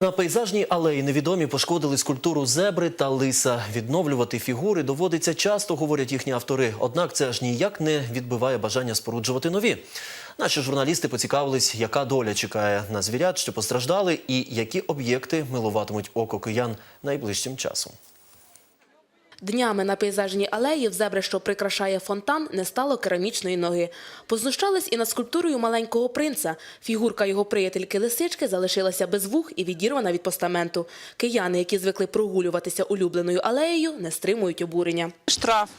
На пейзажній алеї невідомі пошкодили скульптуру зебри та лиса. Відновлювати фігури доводиться часто, говорять їхні автори. Однак це аж ніяк не відбиває бажання споруджувати нові. Наші журналісти поцікавились, яка доля чекає на звірят, що постраждали, і які об'єкти милуватимуть око киян найближчим часом. Днями на пейзажній алеї в зебри, що прикрашає фонтан, не стало керамічної ноги. Познущались і над скульптурою маленького принца. Фігурка його приятельки лисички залишилася без вух і відірвана від постаменту. Кияни, які звикли прогулюватися улюбленою алеєю, не стримують обурення. Штраф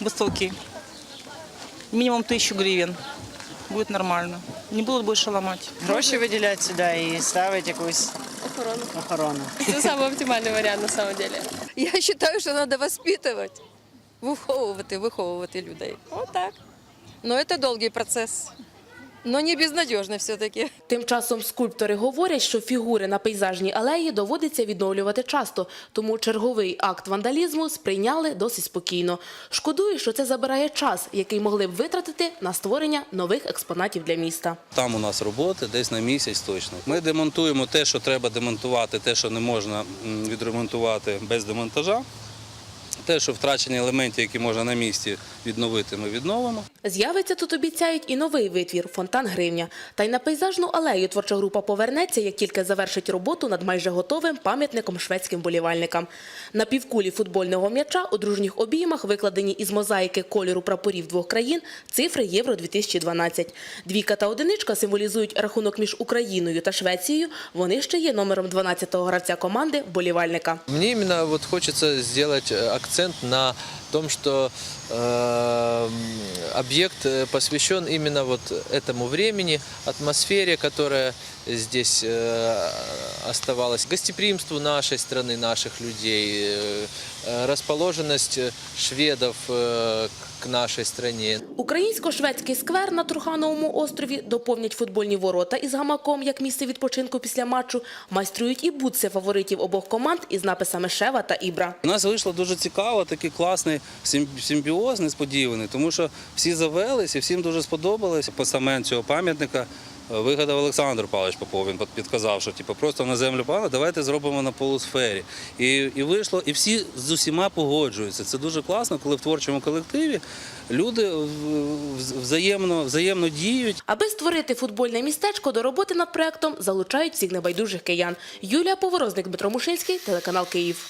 высокий. Минимум тысячу гривен. Будет нормально. Не будут больше ломать. Гроші виділяти сюди і ставити якусь охорону. охорону. Это самый оптимальный вариант на самом деле. Я вважаю, що треба воспитувати, виховувати, виховувати людей. Отак. Ну, це довгий процес. Но не безнадежно все-таки. Тим часом скульптори говорять, що фігури на пейзажній алеї доводиться відновлювати часто, тому черговий акт вандалізму сприйняли досить спокійно. Шкодую, що це забирає час, який могли б витратити на створення нових експонатів для міста. Там у нас роботи десь на місяць точно. Ми демонтуємо те, що треба демонтувати, те, що не можна відремонтувати без демонтажа. Те, що втрачені елементи, які можна на місці відновити, ми відновимо. З'явиться тут обіцяють і новий витвір фонтан гривня. Та й на пейзажну алею творча група повернеться, як тільки завершить роботу над майже готовим пам'ятником шведським болівальникам. На півкулі футбольного м'яча у дружніх обіймах викладені із мозаїки кольору прапорів двох країн цифри Євро 2012. Двійка та одиничка символізують рахунок між Україною та Швецією. Вони ще є номером 12-го гравця команди болівальника. Мне именно вот хочется сделать э, акцент на том, что э, объект э, посвящен именно вот этому времени, атмосфере, которая здесь э, оставалась, гостеприимству нашей страны, наших людей, э, э, расположенность шведов э, к нашей стране. Українсько-шведський сквер на Трухановому острові доповнять футбольні ворота із гамаком як місце відпочинку після матчу. Майструють і бутси фаворитів обох команд із написами Шева та Ібра. У нас вийшло дуже цікаво, такий класний сим- симбіоз несподіваний, тому що всі завелись і всім дуже сподобалось. Постамент цього пам'ятника е, вигадав Олександр Павлович Попов. Він підказав, що типу, просто на землю пала, давайте зробимо на полусфері. І, і вийшло, і всі з усіма погоджуються. Це дуже класно, коли в творчому колективі люди взаємно, взаємно діють. Аби створити футбольне містечко, до роботи над проектом залучають всіх небайдужих киян. Юлія Поворозник, Дмитро Мушинський, телеканал Київ.